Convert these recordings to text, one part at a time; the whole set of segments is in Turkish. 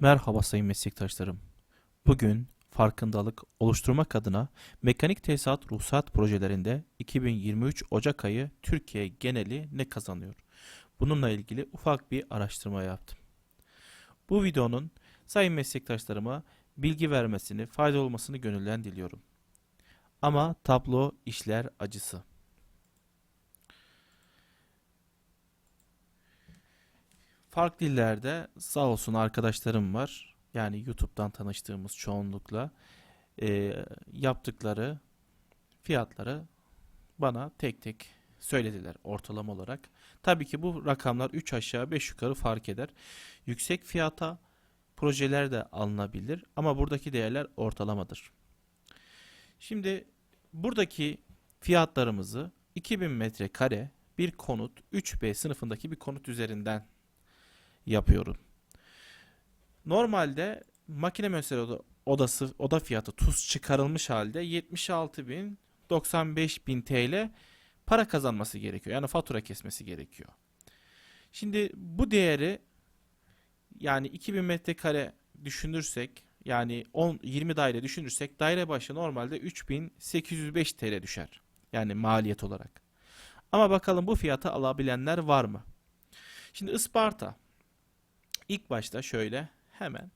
Merhaba sayın meslektaşlarım. Bugün farkındalık oluşturmak adına mekanik tesisat ruhsat projelerinde 2023 Ocak ayı Türkiye geneli ne kazanıyor? Bununla ilgili ufak bir araştırma yaptım. Bu videonun sayın meslektaşlarıma bilgi vermesini, faydalı olmasını gönülden diliyorum. Ama tablo işler acısı. Farklı illerde sağ olsun arkadaşlarım var. Yani YouTube'dan tanıştığımız çoğunlukla eee, yaptıkları fiyatları bana tek tek söylediler ortalama olarak. Tabii ki bu rakamlar 3 aşağı 5 yukarı fark eder. Yüksek fiyata projeler de alınabilir ama buradaki değerler ortalamadır. Şimdi buradaki fiyatlarımızı 2000 metrekare bir konut 3B sınıfındaki bir konut üzerinden yapıyorum. Normalde makine mühendisleri oda- odası oda fiyatı tuz çıkarılmış halde 76.000 TL para kazanması gerekiyor. Yani fatura kesmesi gerekiyor. Şimdi bu değeri yani 2000 metrekare düşünürsek yani 10 20 daire düşünürsek daire başı normalde 3805 TL düşer. Yani maliyet olarak. Ama bakalım bu fiyata alabilenler var mı? Şimdi Isparta İlk başta şöyle hemen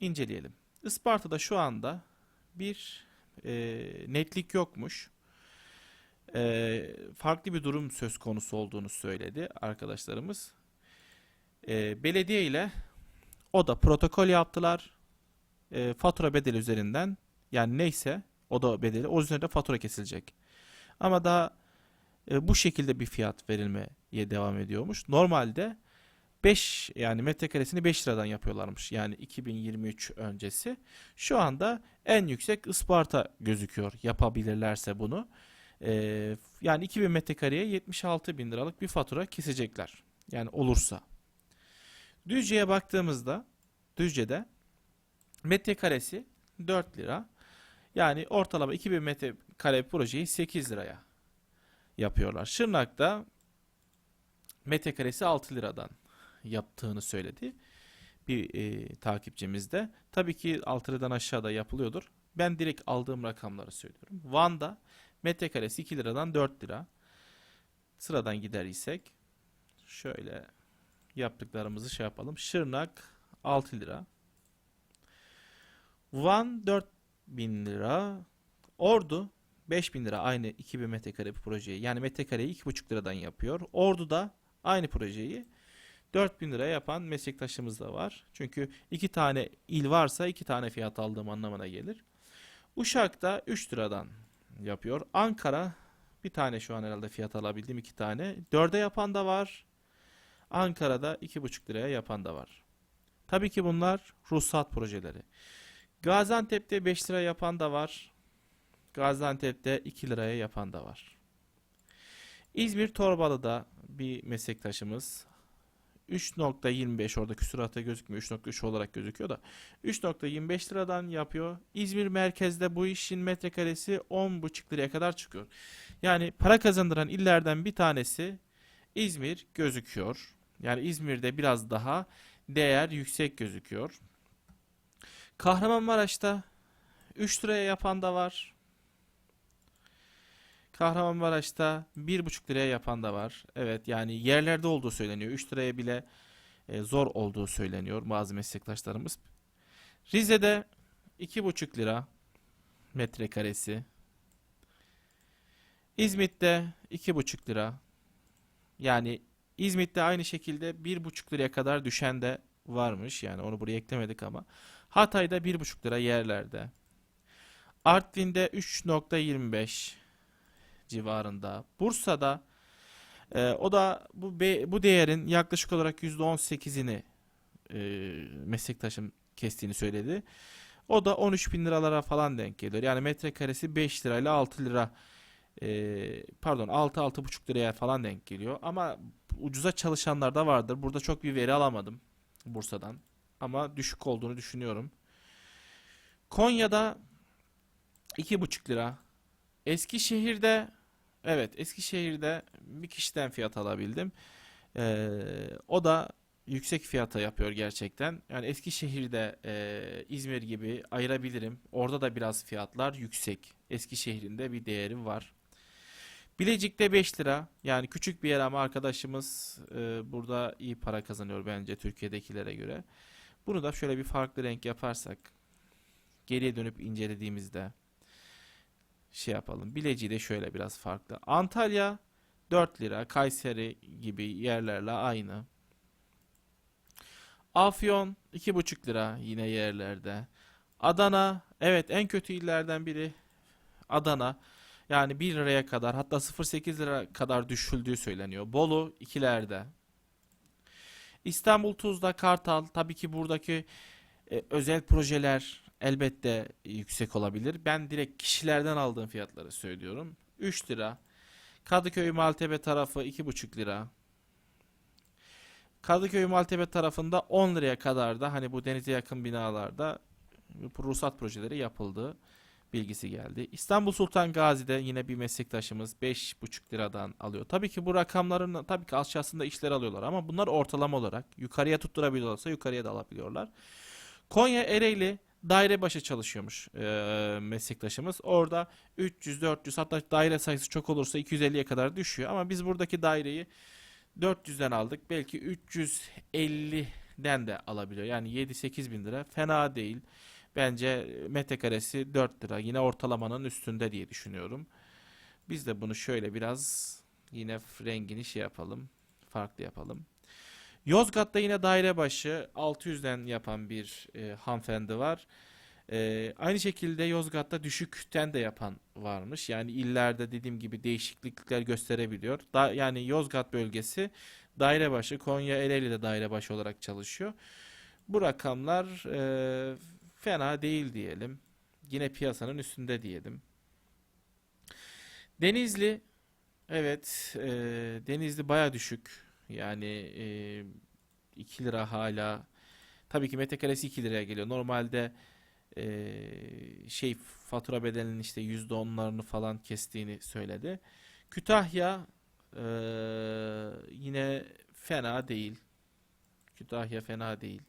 inceleyelim. Isparta'da şu anda bir e, netlik yokmuş. E, farklı bir durum söz konusu olduğunu söyledi arkadaşlarımız. E, belediye ile o da protokol yaptılar. E, fatura bedeli üzerinden yani neyse o da bedeli o üzerinde fatura kesilecek. Ama daha e, bu şekilde bir fiyat verilmeye devam ediyormuş. Normalde 5 yani metrekaresini 5 liradan yapıyorlarmış. Yani 2023 öncesi. Şu anda en yüksek Isparta gözüküyor yapabilirlerse bunu. Ee, yani 2000 metrekareye 76 bin liralık bir fatura kesecekler. Yani olursa. Düzce'ye baktığımızda Düzce'de metrekaresi 4 lira. Yani ortalama 2000 metrekare projeyi 8 liraya yapıyorlar. Şırnak'ta metrekaresi 6 liradan yaptığını söyledi bir e, takipçimiz de. Tabii ki 6 liradan aşağıda yapılıyordur. Ben direkt aldığım rakamları söylüyorum. Van'da metrekaresi 2 liradan 4 lira. Sıradan gider isek şöyle yaptıklarımızı şey yapalım. Şırnak 6 lira. Van 4000 lira. Ordu 5000 lira aynı 2000 metrekare bir projeyi. Yani metrekareyi 2,5 liradan yapıyor. Ordu'da aynı projeyi 4000 lira yapan meslektaşımız da var. Çünkü iki tane il varsa iki tane fiyat aldığım anlamına gelir. Uşak'ta 3 liradan yapıyor. Ankara bir tane şu an herhalde fiyat alabildim iki tane. 4'e yapan da var. Ankara'da 2,5 liraya yapan da var. Tabii ki bunlar ruhsat projeleri. Gaziantep'te 5 lira yapan da var. Gaziantep'te 2 liraya yapan da var. İzmir Torbalı'da bir meslektaşımız 3.25 orada küsurata gözükmüyor. 3.3 olarak gözüküyor da 3.25 liradan yapıyor. İzmir merkezde bu işin metrekaresi 10.5 liraya kadar çıkıyor. Yani para kazandıran illerden bir tanesi İzmir gözüküyor. Yani İzmir'de biraz daha değer yüksek gözüküyor. Kahramanmaraş'ta 3 liraya yapan da var. Kahramanmaraş'ta 1,5 liraya yapan da var. Evet yani yerlerde olduğu söyleniyor. 3 liraya bile e, zor olduğu söyleniyor bazı meslektaşlarımız. Rize'de 2,5 lira metrekaresi. İzmit'te 2,5 lira. Yani İzmit'te aynı şekilde 1,5 liraya kadar düşen de varmış. Yani onu buraya eklemedik ama. Hatay'da 1,5 lira yerlerde. Artvin'de 3.25 civarında. Bursa'da e, o da bu bu değerin yaklaşık olarak %18'ini e, meslektaşım kestiğini söyledi. O da 13 bin liralara falan denk geliyor. Yani metrekaresi 5 lirayla 6 lira e, pardon 6-6,5 liraya falan denk geliyor. Ama ucuza çalışanlar da vardır. Burada çok bir veri alamadım Bursa'dan. Ama düşük olduğunu düşünüyorum. Konya'da 2,5 lira. Eskişehir'de evet Eskişehir'de bir kişiden fiyat alabildim. Ee, o da yüksek fiyata yapıyor gerçekten. Yani Eskişehir'de e, İzmir gibi ayırabilirim. Orada da biraz fiyatlar yüksek. Eskişehir'in de bir değeri var. Bilecik'te 5 lira. Yani küçük bir yer ama arkadaşımız e, burada iyi para kazanıyor bence Türkiye'dekilere göre. Bunu da şöyle bir farklı renk yaparsak geriye dönüp incelediğimizde şey yapalım. Bilecik'te şöyle biraz farklı. Antalya 4 lira. Kayseri gibi yerlerle aynı. Afyon 2,5 lira yine yerlerde. Adana evet en kötü illerden biri Adana. Yani 1 liraya kadar hatta 0,8 lira kadar düşüldüğü söyleniyor. Bolu ikilerde. İstanbul Tuzla Kartal tabii ki buradaki e, özel projeler elbette yüksek olabilir. Ben direkt kişilerden aldığım fiyatları söylüyorum. 3 lira. Kadıköy Maltepe tarafı 2,5 lira. Kadıköy Maltepe tarafında 10 liraya kadar da hani bu denize yakın binalarda ruhsat projeleri yapıldı bilgisi geldi. İstanbul Sultan Gazi'de yine bir meslektaşımız 5,5 liradan alıyor. Tabii ki bu rakamların tabii ki aşağısında işler alıyorlar ama bunlar ortalama olarak yukarıya tutturabiliyorlarsa yukarıya da alabiliyorlar. Konya Ereğli daire başı çalışıyormuş e, meslektaşımız. Orada 300, 400 hatta daire sayısı çok olursa 250'ye kadar düşüyor. Ama biz buradaki daireyi 400'den aldık. Belki 350'den de alabiliyor. Yani 7-8 bin lira fena değil. Bence metrekaresi 4 lira. Yine ortalamanın üstünde diye düşünüyorum. Biz de bunu şöyle biraz yine rengini şey yapalım. Farklı yapalım. Yozgat'ta yine daire başı 600'den yapan bir e, hanımefendi var. E, aynı şekilde Yozgat'ta düşükten de yapan varmış. Yani illerde dediğim gibi değişiklikler gösterebiliyor. Da, yani Yozgat bölgesi daire başı, Konya Ereğli'de daire başı olarak çalışıyor. Bu rakamlar e, fena değil diyelim. Yine piyasanın üstünde diyelim. Denizli evet e, Denizli baya düşük. Yani e, 2 lira hala. Tabii ki metrekaresi 2 liraya geliyor. Normalde e, şey fatura bedelinin işte %10'larını falan kestiğini söyledi. Kütahya e, yine fena değil. Kütahya fena değil.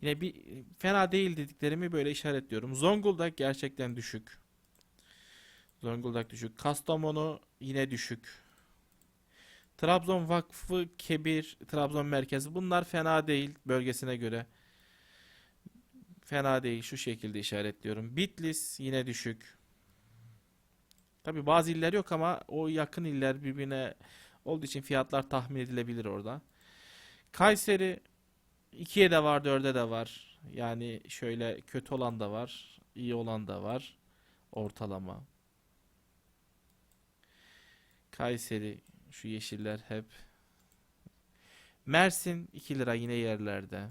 Yine bir fena değil dediklerimi böyle işaretliyorum. Zonguldak gerçekten düşük. Zonguldak düşük. Kastamonu yine düşük. Trabzon Vakfı Kebir, Trabzon Merkezi bunlar fena değil bölgesine göre. Fena değil şu şekilde işaretliyorum. Bitlis yine düşük. Tabi bazı iller yok ama o yakın iller birbirine olduğu için fiyatlar tahmin edilebilir orada. Kayseri 2'ye de var 4'e de var. Yani şöyle kötü olan da var. iyi olan da var. Ortalama. Kayseri şu yeşiller hep. Mersin 2 lira yine yerlerde.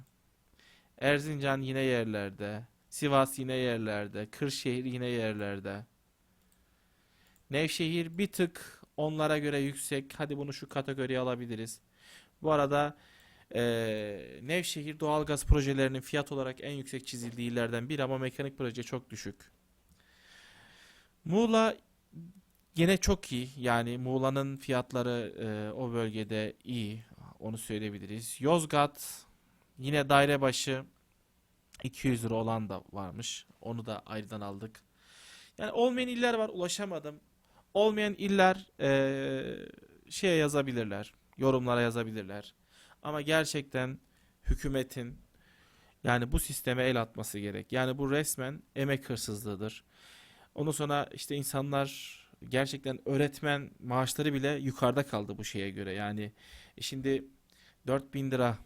Erzincan yine yerlerde. Sivas yine yerlerde. Kırşehir yine yerlerde. Nevşehir bir tık onlara göre yüksek. Hadi bunu şu kategoriye alabiliriz. Bu arada eee, Nevşehir doğalgaz projelerinin fiyat olarak en yüksek çizildiği illerden biri ama mekanik proje çok düşük. Muğla Yine çok iyi. Yani Muğla'nın fiyatları e, o bölgede iyi. Onu söyleyebiliriz. Yozgat yine daire başı 200 lira olan da varmış. Onu da ayrıdan aldık. Yani olmayan iller var. Ulaşamadım. Olmayan iller e, şeye yazabilirler. Yorumlara yazabilirler. Ama gerçekten hükümetin yani bu sisteme el atması gerek. Yani bu resmen emek hırsızlığıdır. Ondan sonra işte insanlar gerçekten öğretmen maaşları bile yukarıda kaldı bu şeye göre. Yani e, şimdi 4000 lira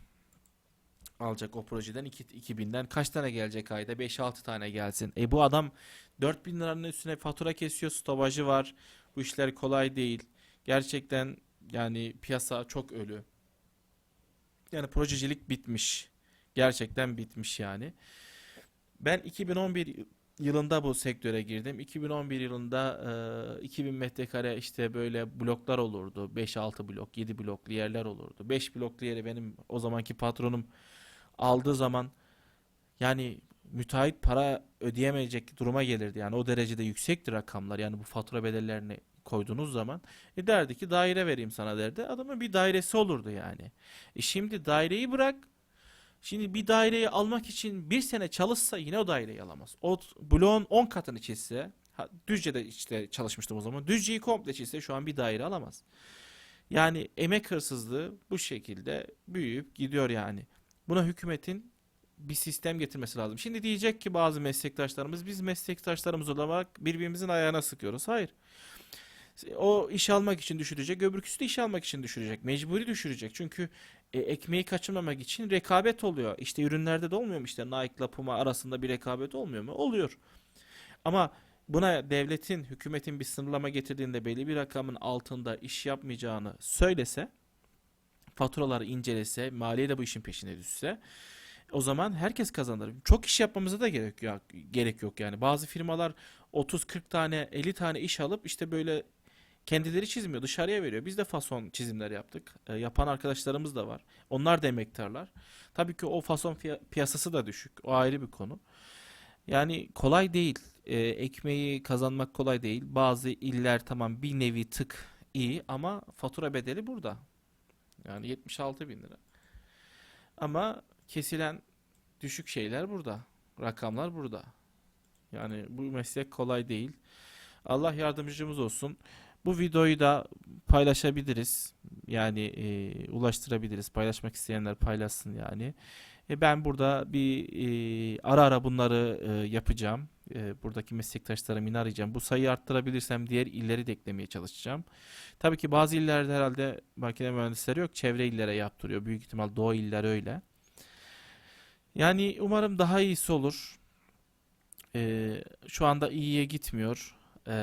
alacak o projeden 2, 2000'den kaç tane gelecek ayda? 5-6 tane gelsin. E bu adam 4000 liranın üstüne fatura kesiyor, stopajı var. Bu işler kolay değil. Gerçekten yani piyasa çok ölü. Yani projecilik bitmiş. Gerçekten bitmiş yani. Ben 2011 yılında bu sektöre girdim. 2011 yılında e, 2000 metrekare işte böyle bloklar olurdu. 5-6 blok, 7 bloklu yerler olurdu. 5 bloklu yeri benim o zamanki patronum aldığı zaman yani müteahhit para ödeyemeyecek duruma gelirdi. Yani o derecede yüksekti rakamlar. Yani bu fatura bedellerini koyduğunuz zaman e derdi ki daire vereyim sana derdi. Adamın bir dairesi olurdu yani. E şimdi daireyi bırak. Şimdi bir daireyi almak için bir sene çalışsa yine o daireyi alamaz. O bloğun 10 katını çizse, ha, Düzce'de işte çalışmıştım o zaman. Düzce'yi komple çizse şu an bir daire alamaz. Yani emek hırsızlığı bu şekilde büyüyüp gidiyor yani. Buna hükümetin bir sistem getirmesi lazım. Şimdi diyecek ki bazı meslektaşlarımız biz meslektaşlarımız olarak birbirimizin ayağına sıkıyoruz. Hayır. O iş almak için düşürecek, öbürküsü de iş almak için düşürecek. Mecburi düşürecek. Çünkü e, ekmeği kaçırmamak için rekabet oluyor. İşte ürünlerde de olmuyor mu işte Nike'la Puma arasında bir rekabet olmuyor mu? Oluyor. Ama buna devletin, hükümetin bir sınırlama getirdiğinde belli bir rakamın altında iş yapmayacağını söylese, faturaları incelese, maliye de bu işin peşine düşse, o zaman herkes kazanır. Çok iş yapmamıza da gerek yok, gerek yok yani. Bazı firmalar 30-40 tane, 50 tane iş alıp işte böyle kendileri çizmiyor, dışarıya veriyor. Biz de fason çizimler yaptık. E, yapan arkadaşlarımız da var. Onlar da emektarlar. Tabii ki o fason piyasası da düşük. O ayrı bir konu. Yani kolay değil. E, ekmeği kazanmak kolay değil. Bazı iller tamam bir nevi tık iyi ama fatura bedeli burada. Yani 76 bin lira. Ama kesilen düşük şeyler burada. Rakamlar burada. Yani bu meslek kolay değil. Allah yardımcımız olsun. Bu videoyu da paylaşabiliriz. Yani e, ulaştırabiliriz. Paylaşmak isteyenler paylaşsın yani. E, ben burada bir e, ara ara bunları e, yapacağım. E, buradaki meslektaşlarımı yine arayacağım. Bu sayıyı arttırabilirsem diğer illeri de eklemeye çalışacağım. Tabii ki bazı illerde herhalde makine mühendisleri yok. Çevre illere yaptırıyor. Büyük ihtimal doğu iller öyle. Yani umarım daha iyisi olur. E, şu anda iyiye gitmiyor. E,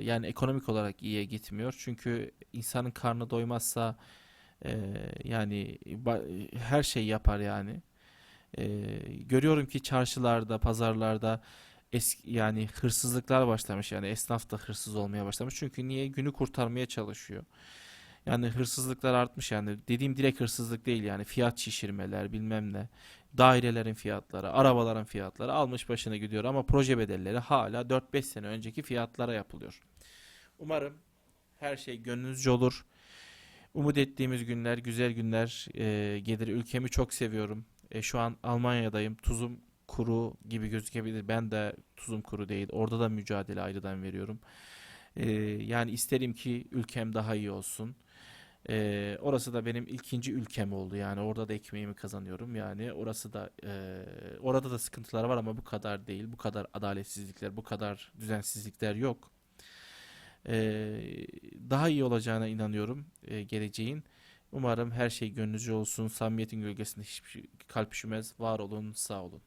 yani ekonomik olarak iyiye gitmiyor. Çünkü insanın karnı doymazsa e, yani her şey yapar yani. E, görüyorum ki çarşılarda, pazarlarda eski yani hırsızlıklar başlamış yani esnaf da hırsız olmaya başlamış. Çünkü niye? Günü kurtarmaya çalışıyor. Yani hırsızlıklar artmış yani. Dediğim direkt hırsızlık değil yani. Fiyat şişirmeler bilmem ne. Dairelerin fiyatları, arabaların fiyatları almış başına gidiyor ama proje bedelleri hala 4-5 sene önceki fiyatlara yapılıyor. Umarım her şey gönlünüzce olur. Umut ettiğimiz günler, güzel günler e, gelir. Ülkemi çok seviyorum. E, şu an Almanya'dayım. Tuzum kuru gibi gözükebilir. Ben de tuzum kuru değil. Orada da mücadele ayrıdan veriyorum. E, yani isterim ki ülkem daha iyi olsun. E, orası da benim ikinci ülkem oldu. Yani orada da ekmeğimi kazanıyorum. Yani orası da e, orada da sıkıntılar var ama bu kadar değil. Bu kadar adaletsizlikler, bu kadar düzensizlikler yok. E, daha iyi olacağına inanıyorum e, geleceğin. Umarım her şey gönlünüzce olsun. Samimiyetin gölgesinde hiçbir şey, kalp üşümez. Var olun, sağ olun.